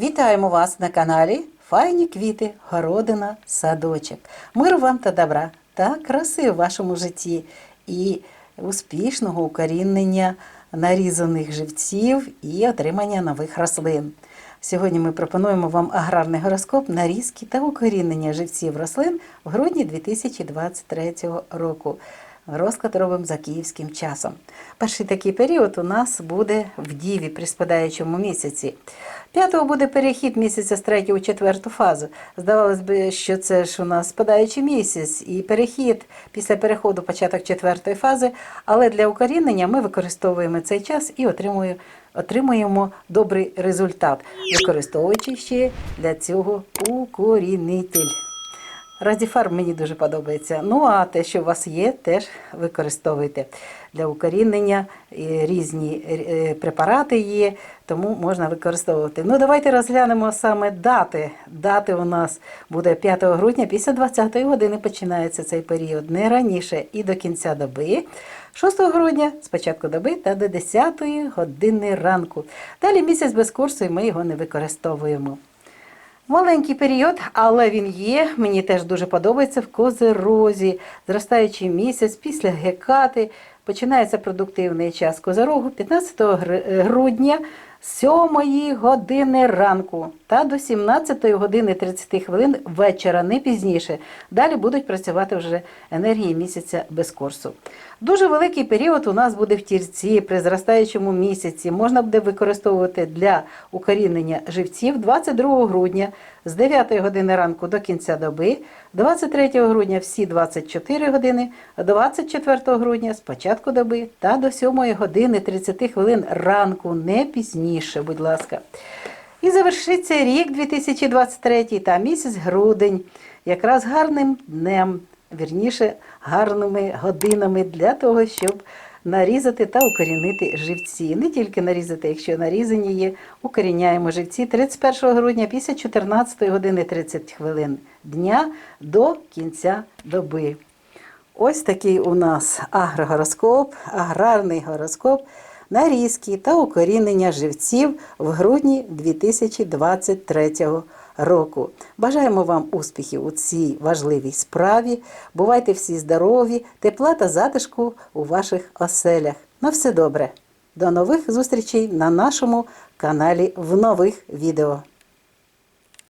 Вітаємо вас на каналі Файні квіти, городина, садочок. Миру вам та добра та краси в вашому житті і успішного укорінення нарізаних живців і отримання нових рослин. Сьогодні ми пропонуємо вам аграрний гороскоп нарізки та укорінення живців рослин в грудні 2023 року. Розклад робимо за київським часом. Перший такий період у нас буде в Діві при спадаючому місяці. П'ятого буде перехід місяця з третього у четверту фазу. Здавалось би, що це ж у нас спадаючий місяць і перехід після переходу початок четвертої фази. Але для укорінення ми використовуємо цей час і отримуємо, добрий результат, використовуючи ще для цього укорінитель. Радіфарм мені дуже подобається. Ну а те, що у вас є, теж використовуйте для укорінення. Різні е, препарати є, тому можна використовувати. Ну, давайте розглянемо саме дати. Дати у нас буде 5 грудня, після 20-ї години починається цей період, не раніше і до кінця доби. 6 грудня з початку доби та до 10-ї години ранку. Далі місяць без курсу, і ми його не використовуємо. Маленький період, але він є. Мені теж дуже подобається в козерозі. Зростаючий місяць після гекати починається продуктивний час козерогу 15 гр- грудня 7 години ранку та до 17 години 30 хвилин вечора, не пізніше. Далі будуть працювати вже енергії місяця без курсу. Дуже великий період у нас буде в тірці при зростаючому місяці. Можна буде використовувати для укорінення живців 22 грудня з 9 години ранку до кінця доби, 23 грудня всі 24 години, 24 грудня з початку доби та до 7 години 30 хвилин ранку, не пізніше, будь ласка. І завершиться рік 2023 та місяць грудень, якраз гарним днем, вірніше, гарними годинами для того, щоб нарізати та укорінити живці. Не тільки нарізати, якщо нарізані є, укоріняємо живці 31 грудня після 14 години 30 хвилин дня до кінця доби. Ось такий у нас агрогороскоп, аграрний гороскоп, нарізки та укорінення живців в грудні 2023 року. Бажаємо вам успіхів у цій важливій справі. Бувайте всі здорові, тепла та затишку у ваших оселях. На все добре. До нових зустрічей на нашому каналі в нових відео.